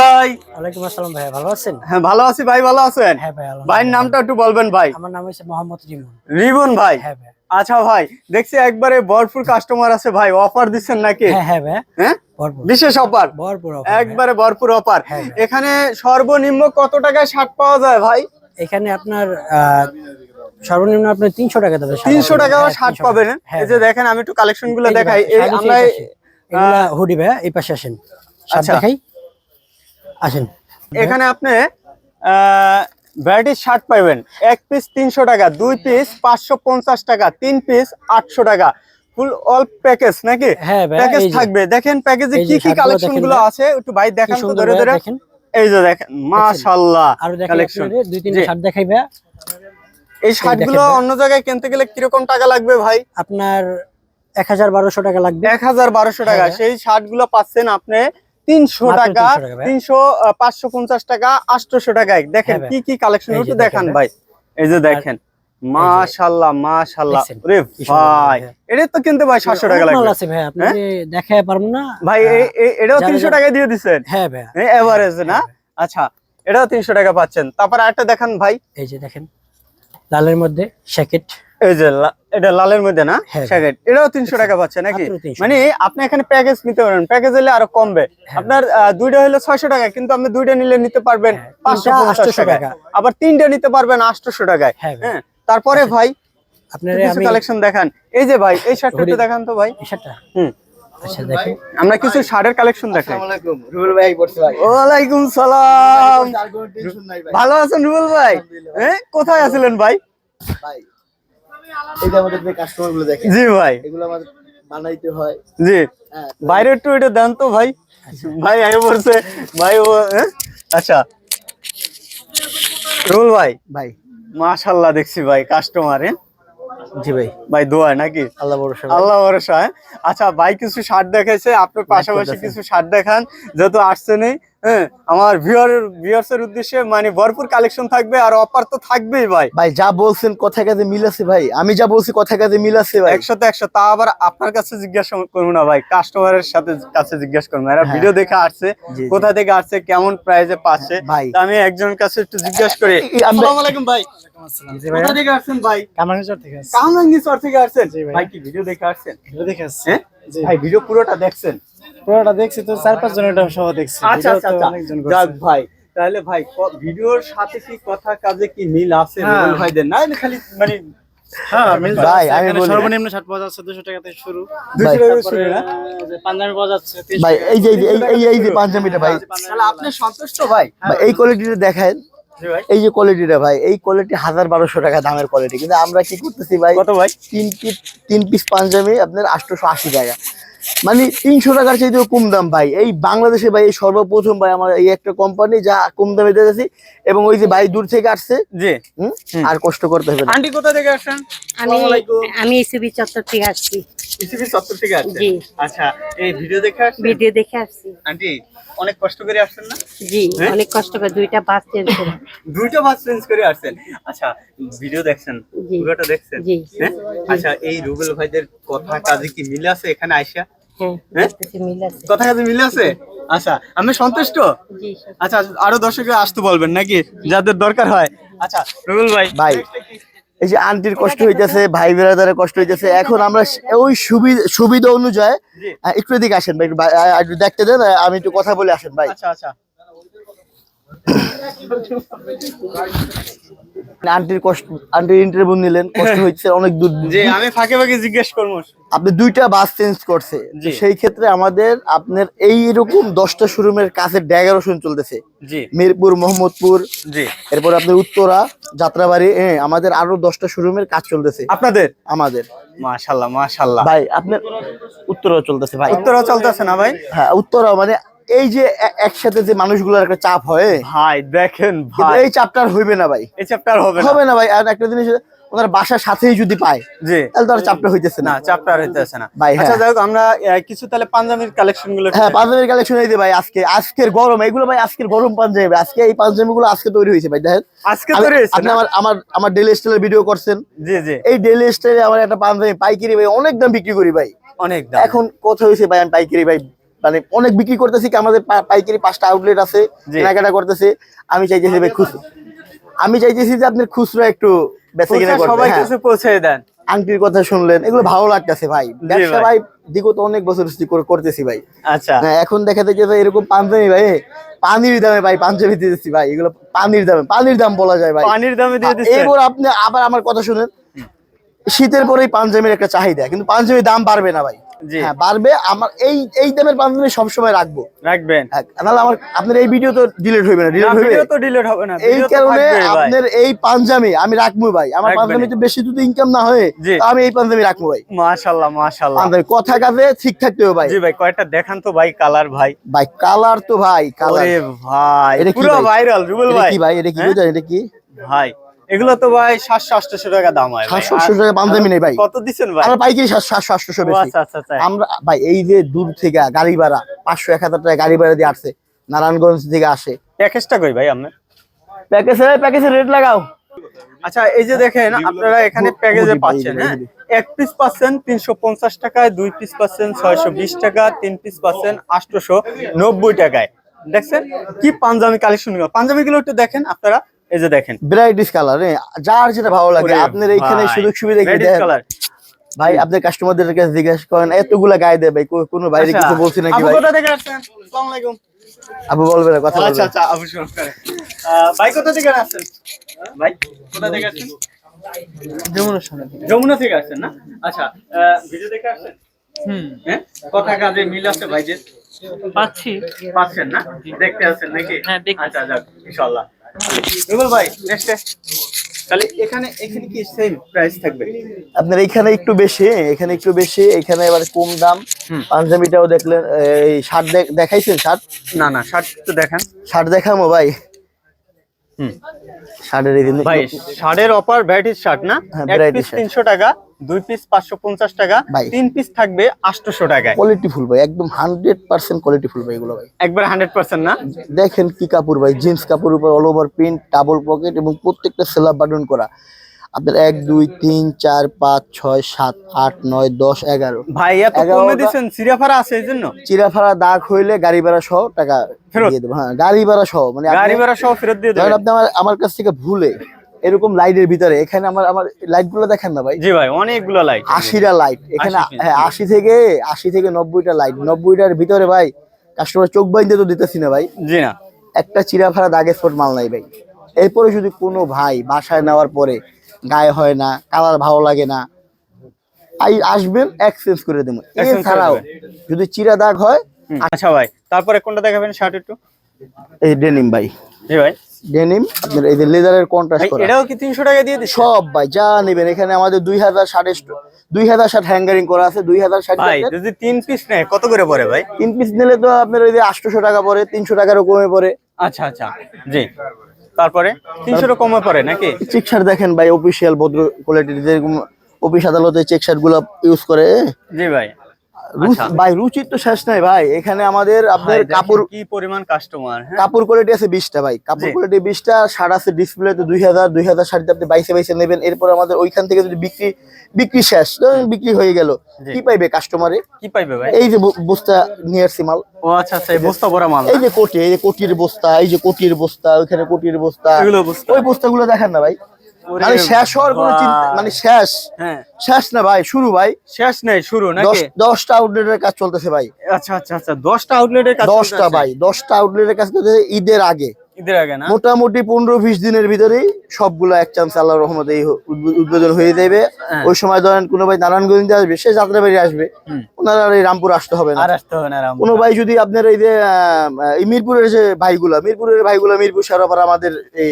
ভাই। ওয়ালাইকুম আসসালাম ভাই ভালো আছেন? হ্যাঁ ভালো আছি ভাই ভালো আছেন? হ্যাঁ ভাই ভাইয়ের নামটা একটু বলবেন ভাই। আমার নাম হচ্ছে মোহাম্মদ রিমন। রিবন ভাই? হ্যাঁ ভাই আচ্ছা ভাই দেখছি একবারে ভরপুর কাস্টমার আছে ভাই অফার দিচ্ছেন নাকি? হ্যাঁ হ্যাঁ ভাই হ্যাঁ? বিশেষ অফার ভরপুর একবারে ভরপুর অফার এখানে সর্বনিম্ন কত টাকায় শার্ট পাওয়া যায় ভাই? এখানে আপনার সর্বনিম্ন আপনি তিনশো টাকা দেবে তিনশো টাকা শার্ট পাবেন। এই যে দেখেন আমি একটু কালেকশনগুলো দেখাই। আমরা হুডি ভাই এই পাশে আসেন। আচ্ছা। দেখাই। আসেন। এখানে আপনি ভ্যারাইটির শার্ট পাবেন এক পিস তিনশো টাকা দুই পিস পাঁচশো পঞ্চাশ টাকা তিন পিস আটশো টাকা। ফুল অল প্যাকেজ নাকি? প্যাকেজ থাকবে। দেখেন প্যাকেজে কি কি কালেকশনগুলো আছে? একটু ভাই দেখান তো ধরে ধরে। এই যে দেখেন মাশাআল্লাহ কালেকশন দুই তিনটা শার্ট দেখাই ভাই এই শার্টগুলো অন্য জায়গায় কিনতে গেলে কীরকম টাকা লাগবে ভাই? আপনার এক হাজার বারোশো টাকা লাগবে। এক হাজার বারোশো টাকা। হ্যাঁ। সেই শার্টগুলো পাচ্ছেন আপনি তিনশো টাকা 300 টাকা। তিনশো পাঁচশো পঞ্চাশ টাকা আটশোশো টাকায়। দেখেন হ্যাঁ কি কি কালেকশন একটু দেখান ভাই। এই যে দেখেন। মাশাল্লাহ মাশাল্লাহ। দেখছেন? রে ভাই। ভাই। এটা তো কিন্তু ভাই সাতশো টাকা অনেক লাগবে। আছে ভাই আপনি হ্যাঁ? দেখায় পারব না ভাই এই- এই- এটাও টাকা দিয়ে হ্যাঁ ভাই। এভারেজ না? আচ্ছা এটাও তিনশো টাকা পাচ্ছেন। তারপর আরেকটা দেখান ভাই। এই যে দেখেন লালের মধ্যে শ্যাকেট এই যে এটা লালের মধ্যে না? হ্যাঁ। এটাও তিনশো টাকা পাচ্ছে নাকি? মানে আপনি এখানে প্যাকেজ নিতে পারেন। প্যাকেজ হলে আরও কমবে। হ্যাঁ। আপনার আহ, দুইটা হলে ছয়শো টাকা কিন্তু আপনি দুইটা নিলে নিতে পারবেন হ্যাঁ, পাঁচশো পঞ্চাশ টাকা। আবার তিনটা নিতে পারবেন আটশোশো টাকায়। হ্যাঁ হ্যাঁ। তারপরে ভাই আপনার কিছু কালেকশন দেখান। এই যে ভাই এই শার্টটা একটু দেখান তো ভাই। এই হুম। আচ্ছা আমরা কিছু শার্টের কালেকশন দেখাই। রুবেল ভাই ওয়ালাইকুম সালাম। ভালো আছেন রুবেল ভাই? হ্যাঁ কোথায় আছিলেন ভাই? ভাই এই যে আমাদের যে কাস্টমারগুলো দেখে জি ভাই। এগুলো আমাদের বানাইতে হয়। জি। হ্যাঁ বাইরে একটু এটা দেন তো ভাই। ভাই আগে বলছে ভাই ও হ্যাঁ? আচ্ছা। রুল ভাই ভাই। মাশাল্লাহ দেখছি ভাই কাস্টমার হ্যাঁ জি ভাই। ভাই দোয়া নাকি? আল্লাহ ভরসা আল্লাহ ভরসা হ্যাঁ? আচ্ছা ভাই কিছু শার্ট দেখাইছে আপনার পাশাপাশি কিছু শার্ট দেখান যেহেতু আসছে নেই হ্যাঁ আমার ভিউয়ার ভিউয়ার্সের উদ্দেশ্যে মানে ভরপুর কালেকশন থাকবে আর অফার তো থাকবেই ভাই। ভাই যা বলছেন কথা কাজে মিল আছে ভাই। আমি যা বলছি কথা কাজে মিল আছে ভাই। একশোতে একশো তা আবার আপনার কাছে জিজ্ঞাসা করব না ভাই কাস্টমারের সাথে কাছে জিজ্ঞাসা করব এরা হ্যাঁ। ভিডিও দেখে আসছে। কোথা থেকে আসছে কেমন প্রাইজে পাচ্ছে। ভাই। তা আমি একজনের কাছে একটু জিজ্ঞাসা করি। আসসালামু আলাইকুম ভাই। কোথা থেকে আসছেন ভাই? কামাঙ্গিচর থেকে আছে কামরাঙ্গীরচর থেকে আসছেন? ভাই। ভাই কি ভিডিও দেখে আসছেন? দেখে আসছি। হ্যাঁ? ভাই ভিডিও পুরোটা দেখছেন? পুরোটা দেখছি তো চার পাঁচ জন এটা সহ দেখছি। আচ্ছা আচ্ছা আচ্ছা। যাক ভাই তাহলে ভাই ভিডিওর সাথে কি কথা কাজে কি মিল আছে হ্যাঁ। রুবেল ভাইদের না খালি মানে হ্যাঁ সর্বনিম্ন পাওয়া যাচ্ছে দুশো টাকা থেকে শুরু। পাঞ্জাবি পাওয়া যাচ্ছে ভাই এই যে এই যে- এই- এই এই যে পাঞ্জাবিটা ভাই। তাহলে আপনি সন্তুষ্ট ভাই? ভাই, এই কোয়ালিটিটা দেখেন। এই যে কোয়ালিটিটা ভাই এই কোয়ালিটি হাজার বারোশো টাকা দামের কোয়ালিটি কিন্তু আমরা কি করতেছি ভাই? কত ভাই? তিন পিস তিন পিস পাঞ্জাবি আপনার আটশোশো আশি টাকা। মানে তিনশো টাকার চাইতেও কম দাম ভাই। এই বাংলাদেশে ভাই এই সর্বপ্রথম ভাই আমার এই একটা কোম্পানি যা কম দামে দিতেছি এবং ওই যে ভাই দূর থেকে আসছে জি। আর কষ্ট করতে হবে আন্টি কোথা থেকে আসছেন? আমি। আমি এসবি চত্বর থেকে আসছি। ইসিবি সত্তর থেকে আসছেন? জি। আচ্ছা এই ভিডিও দেখে আসছেন? ভিডিও দেখে আসছি। আন্টি অনেক কষ্ট করে আসছেন না? জি হ্যাঁ? অনেক কষ্ট করে দুইটা বাস চেঞ্জ করে। দুইটা বাস চেঞ্জ করে আসছেন। আচ্ছা ভিডিও দেখছেন? পুরোটা দেখছেন? জি। হ্যাঁ? আচ্ছা এই রুবেল ভাইদের কথা কাজে কি মিলে আছে এখানে আইসা? হ্যাঁ কথা কাজে মিলে আছে? আচ্ছা আমি সন্তুষ্ট। আচ্ছা আরও দর্শকরা আসতে বলবেন নাকি? যাদের দরকার হয়। আচ্ছা রুবেল ভাই। ভাই। এই যে আন্টির কষ্ট হইতেছে ভাই বেড়াদারের কষ্ট হইতেছে। এখন আমরা ওই সুবিধা সুবিধা অনুযায়ী। একটু এদিকে আসেন ভাই একটু দেখতে দেন আমি একটু কথা বলে আসেন ভাই। আচ্ছা আচ্ছা। আন্টির কষ্ট আন্টির ইন্টারভিউ নিলেন কষ্ট হচ্ছে অনেক দূর যে আমি ফাঁকে ফাঁকে জিজ্ঞেস করব। আপনি দুইটা বাস চেঞ্জ করছে। সেই ক্ষেত্রে আমাদের আপনার এই দশটা শোরুমের কাছে চলতেছে। মিরপুর মোহাম্মদপুর এরপর আপনার উত্তরা যাত্রাবাড়ি হ্যাঁ আমাদের আরও দশটা শোরুমের কাজ চলতেছে। আপনাদের? আমাদের। মাশাল্লাহ মাশাল্লাহ। ভাই আপনার উত্তরা চলতেছে ভাই। উত্তরা চলতেছে না ভাই? হ্যাঁ উত্তরা মানে এই যে একসাথে যে মানুষগুলোর একটা চাপ হয় ভাই দেখেন ভাই। এই চাপটা আর হইবে না ভাই। এই চ্যাপ্টার হবে না। হবে না ভাই আর একটা জিনিস ওনার বাসার সাথেই যদি পায় জি। তাহলে তো আর চাপটা হইতেছে না। চাপটা চ্যাপ্টার হইতেছে না। ভাই, হ্যাঁ। আচ্ছা যাই হোক, আমরা কিছু তাহলে পাঞ্জাবির কালেকশনগুলো হ্যাঁ পাঞ্জাবির কালেকশন এই ভাই আজকে আজকের গরম এগুলো ভাই আজকের গরম পাঞ্জাবি আজকে এই পাঞ্জাবি গুলো আজকে তৈরি হয়েছে ভাই দেখেন। আজকে তৈরি হয়েছে আপনি আমার আমার আমার ডেলি স্টাইলের ভিডিও করছেন। জি জি। এই ডেলি স্টাইলে আমার একটা পাঞ্জাবি পাইকারি ভাই অনেক দাম বিক্রি করি ভাই। অনেক দাম। এখন কথা হয়েছে ভাই আমি পাইকারি ভাই মানে অনেক বিক্রি করতেছি কি আমাদের পাইকারি পাঁচটা আউটলেট আছে কেনাকাটা করতেছে। আমি চাইতেছি ভাই খুচরো আমি চাইতেছি যে আপনি খুচরো একটু বেচা কিনা সবাই হ্যাঁ। কাছে পৌঁছে দেন। আংটির কথা শুনলেন এগুলো ভালো লাগতেছে ভাই। ব্যবসা ভাই। বিগত অনেক বছর করতেছি ভাই। আচ্ছা। হ্যাঁ, এখন দেখা যায় যে ভাই এরকম পাঞ্জাবি ভাই পানির দামে ভাই পাঞ্জাবি দিতেছি ভাই। এগুলো পানির দামে পানির দাম বলা যায় ভাই। পানির দামে দিয়ে এবার আপনি আবার আমার কথা শুনেন শীতের পরেই পাঞ্জাবির একটা চাহিদা কিন্তু পাঞ্জাবির দাম বাড়বে না ভাই। হ্যাঁ বাড়বে। আমার এই এই দামের পাঞ্জাবি সবসময় রাখব। রাখবেন। হ্যাঁ, আমার আপনার এই ভিডিও তো ডিলিট হইবে না না, ডিলিট হইবে তো ডিলিট হবে না এই কারণে আপনার এই পাঞ্জাবি আমি রাখব ভাই। আমার। পাঞ্জাবি তো বেশি যদি ইনকাম না হয়ে আমি এই পাঞ্জাবি রাখব ভাই। মাশাআল্লাহ মাশাআল্লাহ পাঞ্জাবি কথা কাজে ঠিক থাকতে হবে ভাই। জি ভাই কয়টা দেখান তো ভাই কালার ভাই। ভাই কালার তো ভাই কালার ভাই পুরো ভাই? ভাইরাল রুবেল ভাই। কি ভাই? এটা কি হ্যাঁ? এটা কি? ভাই। এগুলো তো ভাই সাতশো আটশো টাকা দাম হয়। সাতশো আটশো টাকা পাঞ্জাবি নেই ভাই। কত দিচ্ছেন ভাই? আমরা পাইকারি সাতশো আটশো বেশি। আচ্ছা আচ্ছা আচ্ছা। আমরা ভাই এই যে দূর থেকে গাড়ি ভাড়া পাঁচশো এক হাজার টাকা গাড়ি ভাড়া দিয়ে আসছে নারায়ণগঞ্জ থেকে আসে। প্যাকেজটা কই ভাই আপনার? প্যাকেজে প্যাকেজে রেট লাগাও। আচ্ছা এই যে দেখেন আপনারা এখানে প্যাকেজে পাচ্ছেন হ্যাঁ? এক পিস পাচ্ছেন তিনশো পঞ্চাশ টাকায় দুই পিস পাচ্ছেন ছয়শো বিশ টাকা তিন পিস পাচ্ছেন আটশোশো নব্বই টাকায়। দেখছেন? কি পাঞ্জাবি কালেকশন পাঞ্জাবি গুলো একটু দেখেন আপনারা। এই যে দেখেন। ভ্যারাইটিস কালার যার যেটা ভালো লাগে আপনার এইখানে সুযোগ সুবিধা কি দেখেন ভাই আপনার কাস্টমারদের কাছে জিজ্ঞাসা করেন এতগুলা গায়ে দেয় ভাই কোনো বাইরে আচ্ছা, কিছু বলছি নাকি ভাই? কোথা থেকে আসছেন? আসসালামু আলাইকুম। আপু বলবে না কথা আচ্ছা আচ্ছা আবু শুরু করে ভাই কোথা থেকে আসছেন? ভাই কোথা থেকে আসছেন? যমুনা থেকে আসছেন না? আচ্ছা ভিডিও দেখে আসছেন? হুম। হ্যাঁ? কথা কাজে মিল আছে ভাইদের? পাচ্ছি। পাচ্ছেন না? দেখতে আছেন নাকি? হ্যাঁ, দেখতেছি। আচ্ছা যাক ইনশাআল্লাহ। রুবেল ভাই নেক্সট তাহলে এখানে এখানে কি সেম প্রাইস থাকবে? আপনার এখানে একটু বেশি এখানে একটু বেশি এখানে এবার কম দাম। পাঞ্জাবিটাও দেখলেন এই শার্ট দেখাইছেন শার্ট না না শার্ট তো দেখান। শার্ট দেখামো ভাই। হুম। শার্টের এই ভাই শার্টের অফার ভ্যারাইটিস শার্ট না? shirt। তিনশো টাকা। দুই পিস পাঁচশো পঞ্চাশ টাকা। তিন পিস থাকবে আটশোশো টাকায়। কোয়ালিটি ফুল ভাই একদম হান্ড্রেড পার্সেন্ট কোয়ালিটি ফুল ভাই এগুলো ভাই। একবার হান্ড্রেড পার্সেন্ট না? দেখেন কি কাপড় ভাই জিন্স কাপড় উপর all over print double pocket এবং প্রত্যেকটা সেলার বাটন করা। আপনার এক দুই তিন চার পাঁচ ছয় সাত আট নয় দশ এগারো। ভাই এত কমে এগারোটা- দিচ্ছেন সিরিয়াফারা আছে এই জন্য? চিরাফাড়া দাগ হইলে গাড়ি ভাড়া সহ টাকা ফেরত? দিয়ে দেবো হ্যাঁ গাড়ি ভাড়া সহ মানে গাড়ি ভাড়া সহ ফেরত দিয়ে দেবেন। আপনি আমার আমার কাছ থেকে ভুলে এরকম লাইটের ভিতরে। এখানে আমার আমার লাইটগুলো দেখেন না ভাই? জি ভাই অনেকগুলো লাইট আশিটা লাইট এখানে হ্যাঁ আশি থেকে আশি থেকে নব্বইটা লাইট নব্বইটার ভিতরে ভাই কাস্টমার চোখ বাইন্দে তো দিতেছি না ভাই। জি না। একটা চিরাফাড়া দাগে স্পট মাল নাই ভাই। এরপরে যদি কোনো ভাই বাসায় নেওয়ার পরে গায়ে হয় না কালার ভালো লাগে না আই আসবেন এক্সচেঞ্জ করে দেবো। এছাড়াও যদি চিরা দাগ হয় আচ্ছা ভাই তারপরে কোনটা দেখাবেন শার্ট একটু? এই ডেনিম ভাই। জি ভাই। ডেনিম আপনার এই যে লেদারের কন্ট্রাস্ট করা। এটাও কি তিনশো টাকা দিয়ে দিচ্ছ? সব ভাই যা নেবেন। এখানে আমাদের দুই হাজার ষাট দুই হাজার ষাট হ্যাঙ্গারিং করা আছে দুই হাজার ষাট ভাই যদি তিন পিস নেয় কত করে পড়ে ভাই? তিন পিস নিলে তো আপনার ওই যে আটশোশো টাকা পরে তিনশো টাকারও কমে পড়ে। আচ্ছা আচ্ছা জি। তারপরে? তিনশোটা কমে পড়ে নাকি? চেক শার্ট দেখেন ভাই অফিসিয়াল ভদ্র কোয়ালিটির যেরকম অফিস আদালতে চেক শার্টগুলো ইউজ করে জি ভাই। ভাই রুচির তো শেষ নাই ভাই। এখানে আমাদের আপনার কাপড় কি পরিমাণ কাস্টমার হ্যাঁ? কাপড় কোয়ালিটি আছে বিশটা ভাই। কাপড় কোয়ালিটি বিশটা শার্ট আছে ডিসপ্লে তো দুই হাজার দুই হাজার শাড়িতে আপনি বাইশে বাইশে নেবেন। এরপর আমাদের ওইখান থেকে যদি বিক্রি বিক্রি শেষ। বিক্রি হয়ে গেল। কি পাইবে কাস্টমারে কি পাইবে ভাই? এই যে বস্তা নিয়ে আসছি মাল। ও আচ্ছা আচ্ছা এই বস্তা ভরা মাল। এই যে কোটি এই যে কোটির বস্তা এই যে কোটির বস্তা ওইখানে কোটির বস্তা? ওই বস্তাগুলো দেখেন না ভাই। মানে শেষ হওয়ার কোনো চিন্তা মানে শেষ। হ্যাঁ। শেষ না ভাই শুরু ভাই। শেষ নাই শুরু নাকি? দশটা আউটলেটের কাজ চলতেছে ভাই। আচ্ছা আচ্ছা আচ্ছা দশটা আউটলেটের কাজ দশটা। ভাই দশটা আউটলেটের কাজ চলতেছে ঈদের আগে। ঈদের আগে না? মোটামুটি পনেরো বিশ দিনের ভিতরেই সবগুলো এক চান্স আল্লাহ রহমতে উদ্বোধন হয়ে যাবে। হ্যাঁ। ওই সময় ধরেন কোনো ভাই নারায়ণগঞ্জে আসবে সে যাত্রাবাড়ি আসবে। ওনারা আর এই রামপুর আসতে হবে না। আর আসতে হবে না কোনো ভাই যদি আপনার এই যে মিরপুরের যে ভাইগুলা মিরপুরের ভাইগুলা মিরপুর শেরাপাড়া আমাদের এই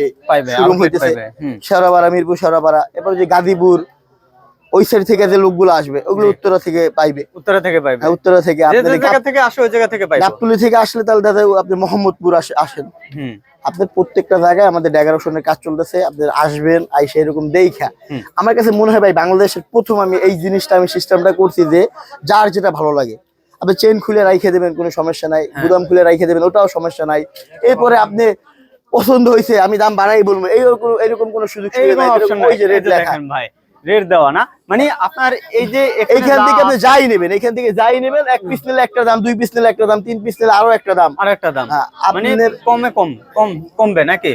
শোরুম হইতেছে। পাইবে মিরপুর শেরাপাড়া এরপর যে গাজীপুর ওই সাইড থেকে যে লোকগুলো আসবে ওগুলো। উত্তরা থেকে পাইবে। উত্তরা থেকে পাইবে। হ্যাঁ, উত্তরা থেকে আপনার জায়গা থেকে আসে ওই জায়গা থেকে পাইবে। গাবতলি থেকে আসলে তাহলে দাদা আপনি মোহাম্মদপুর আসেন। আপনার প্রত্যেকটা জায়গায় আমাদের ডেকোরেশনের কাজ চলতেছে আপনার আসবেন আইসে এরকম দেখা। আমার কাছে মনে হয় ভাই বাংলাদেশের প্রথম আমি এই জিনিসটা আমি সিস্টেমটা করছি যে যার যেটা ভালো লাগে। আপনি চেন খুলে রাইখে দেবেন কোনো সমস্যা নাই। হ্যাঁ। গুদাম খুলে রাইখে দেবেন ওটাও সমস্যা নাই। এরপরে আপনি পছন্দ হয়েছে আমি দাম বাড়াই বলব। এই এরকম কোনো সুযোগ সুবিধা এইরকম ওই যে রেট লেখা। দেখেন ভাই রেট দেওয়া না। মানে আপনার এই যে এখানে এইখান থেকে আপনি যাই নেবেন এইখান থেকে যাই নেবেন এক পিস নিলে একটা দাম দুই পিস নিলে একটা দাম তিন পিস নিলে আরও একটা দাম। আর একটা দাম। হ্যাঁ, মানে কমে কম কম কমবে নাকি?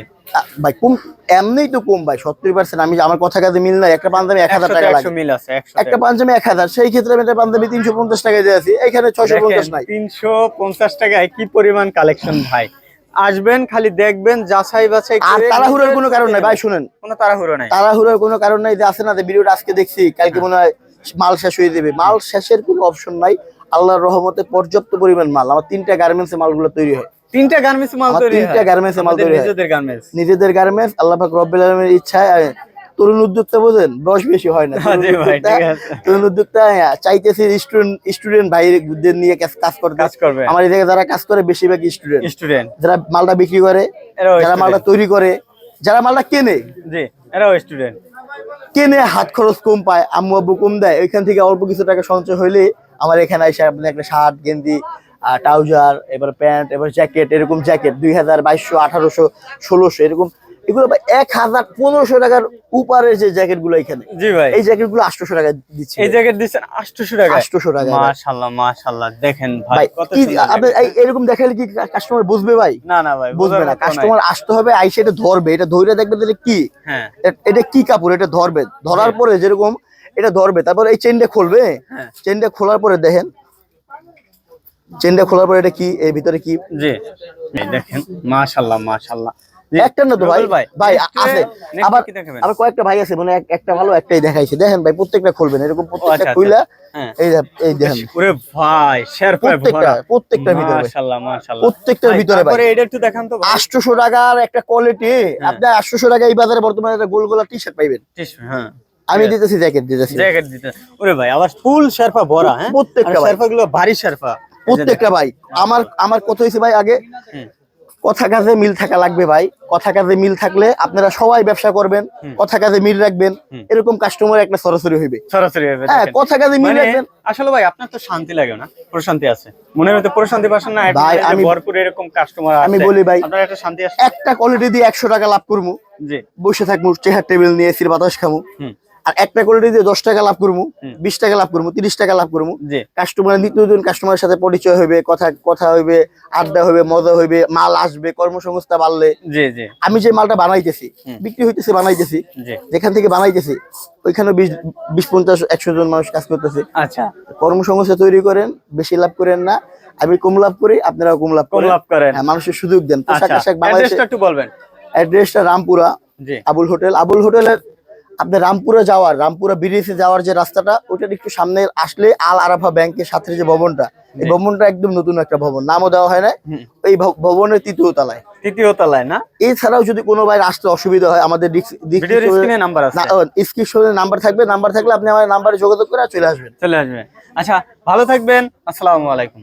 ভাই কম এমনিই তো কম ভাই সত্তর পার্সেন্ট আমি আমার কথা কাজে মিল নাই একটা পাঞ্জাবি এক হাজার টাকা লাগে। মিল আছে একটা পাঞ্জাবি এক হাজার সেই ক্ষেত্রে আমি একটা পাঞ্জাবি তিনশো পঞ্চাশ টাকায় দিয়ে আছি এখানে ছয়শো পঞ্চাশ নাই। তিনশো পঞ্চাশ টাকায় কি পরিমাণ কালেকশন ভাই? আসবেন খালি দেখবেন যাচাই বাছাই আর তাড়াহুড়োর কোনো কারণ নাই ভাই। শুনেন। কোনো তাড়াহুড়ো নাই। তাড়াহুড়োর কোনো কারণ নাই যে আছে না যে ভিডিওটা আজকে দেখছি কালকে মনে হয় মাল শেষ হয়ে যাবে। মাল শেষের কোনো অপশন নাই আল্লাহর রহমতে পর্যাপ্ত পরিমাণ মাল। আমার তিনটা গার্মেন্টস মালগুলো তৈরি হয়। তিনটা গার্মেন্টস মাল তৈরি তিনটা হয়? তিনটা এ মাল তৈরি হয়। নিজেদের গার্মেন্টস নিজেদের গার্মেন্টস আল্লাহ পাক রব্বুল আলামিনের ইচ্ছায় তরুণ উদ্যোক্তা বোঝেন? বয়স বেশি হয় না। তরুণ উদ্যোক্তা- চাইতেছে স্টুডেন্ট স্টুডেন্ট ভাইদের নিয়ে কাজ করতে। কাজ করবে। আমার এই জায়গায় যারা কাজ করে বেশিরভাগ স্টুডেন্ট স্টুডেন্ট যারা মালটা বিক্রি করে যারা মালটা তৈরি করে যারা মালটা কেনে। জি এরাও স্টুডেন্ট কেনে হাত খরচ কম পায় আম্মু আব্বু কম দেয় ওইখান থেকে অল্প কিছু টাকা সঞ্চয় হইলে আমার এখানে এসে আপনি একটা শার্ট গেঞ্জি ট্রাউজার এবার প্যান্ট এবার জ্যাকেট এরকম জ্যাকেট দুই হাজার বাইশশো আঠারোশো ষোলোশো এরকম এগুলো ভাই এক হাজার পনেরোশো টাকার উপরের যে জ্যাকেটগুলো এখানে। জি ভাই। এই জ্যাকেটগুলো আটশোশো টাকা দিচ্ছে এই জ্যাকেট দিচ্ছেন আটশোশো টাকা। 800 টাকা। মাশাল্লাহ মাশাল্লাহ দেখেন ভাই আপনি এরকম দেখালে কি কাস্টমার বুঝবে ভাই? না না ভাই বুঝবে না। কাস্টমার আসতে হবে আইসে এটা ধরবে। এটা ধরে দেখবে এটা কি? হ্যাঁ। এটা কি কাপড়? এটা ধরবে। ধরার পরে যেরকম এটা ধরবে। তারপর এই চেনটা খুলবে। হ্যাঁ। চেনটা খোলার পরে দেখেন। চেনটা খোলার পরে এটা কি? এর ভিতরে কি? জি। দেখেন মাশাল্লাহ মাশাল্লাহ। জি, একটা না তো ভাই? ভাই। আছে। আবার কয়েকটা ভাই আছে মানে একটা ভালো একটাই দেখাইছে। দেখেন ভাই প্রত্যেকটা খুলবেন এরকম প্রত্যেকটা আচ্ছা, খুইলা হ্যাঁ। এই এই দেখেন। ওরে ভাই শেরপায় প্রত্যেকটা ভরা। প্রত্যেকটার ভিতরে ভাই। মাশাল্লাহ মাশাল্লাহ। প্রত্যেকটার ভিতরে ভাই। এটা একটু দেখান তো ভাই। আটশোশো টাকার একটা কোয়ালিটি হ্যাঁ। আপনি আটশোশো টাকা এই বাজারে বর্তমানে একটা গোল গোলা টি শার্ট পাইবেন হ্যাঁ। আমি দিতেছি জ্যাকেট দিতেছি। জ্যাকেট দিতে ওরে ভাই আবার ফুল শেরপা ভরা হ্যাঁ? প্রত্যেকটা ভাই। শেরপা গুলো ভারী শেরপা। প্রত্যেকটা ভাই। আমার আমার কত হয়েছে ভাই আগে। কথা কাজে মিল থাকা লাগবে ভাই। কথা কাজে মিল থাকলে আপনারা সবাই ব্যবসা করবেন কথা কাজে মিল রাখবেন এরকম কাস্টমার একটা সরাসরি হইবে। সরাসরি ভাবে হ্যাঁ কথা কাজে মিল মানে রাখবেন। আসলে ভাই আপনার তো শান্তি লাগে না প্রশান্তি আছে। মনের মধ্যে প্রশান্তি পাচ্ছেন না ভাই, আমি ভরপুর এরকম কাস্টমার আমি বলি ভাই, আপনার একটা শান্তি আছে। একটা কোয়ালিটি দিয়ে একশো টাকা লাভ করব। জি। বসে থাকব চেয়ার টেবিল নিয়ে এসির বাতাস খামু। আর একটা কোয়ালিটি দিয়ে দশ টাকা লাভ করব বিশ টাকা লাভ করব তিরিশ টাকা লাভ করব কাস্টমার নিত্য নতুন কাস্টমারের সাথে পরিচয় হইবে কথা কথা হইবে আড্ডা হইবে মজা হইবে মাল আসবে কর্মসংস্থান বাড়লে। আমি যে মালটা বানাইতেছি বিক্রি হইতেছে বানাইতেছি যেখান থেকে বানাইতেছি ওইখানে বিশ পঞ্চাশ একশো জন মানুষ কাজ করতেছে। আচ্ছা। কর্মসংস্থান তৈরি করেন বেশি লাভ করেন না আমি কম লাভ করি আপনারা কম লাভ করেন। লাভ করেন। হ্যাঁ, মানুষের সুযোগ দেন। পোশাক আচ্ছা। আশাক বাংলাদেশে একটু বলবেন। অ্যাড্রেসটা রামপুরা আবুল হোটেল। আবুল হোটেলের আপনি রামপুরে যাওয়ার রামপুরা ব্রিজে যাওয়ার যে রাস্তাটা ওইটার একটু সামনে আসলে আল আরাফা ব্যাংকের সাথে যে ভবনটা এই ভবনটা একদম নতুন একটা ভবন নামও দেওয়া হয় না এই ভবনের তৃতীয় তলায়। তৃতীয় তলায় না? এছাড়াও যদি কোনো ভাই আসতে অসুবিধা হয় আমাদের নাম্বার থাকবে নাম্বার থাকলে আপনি আমার নাম্বারে যোগাযোগ করে চলে আসবেন। চলে আচ্ছা ভালো থাকবেন আসসালামু আলাইকুম।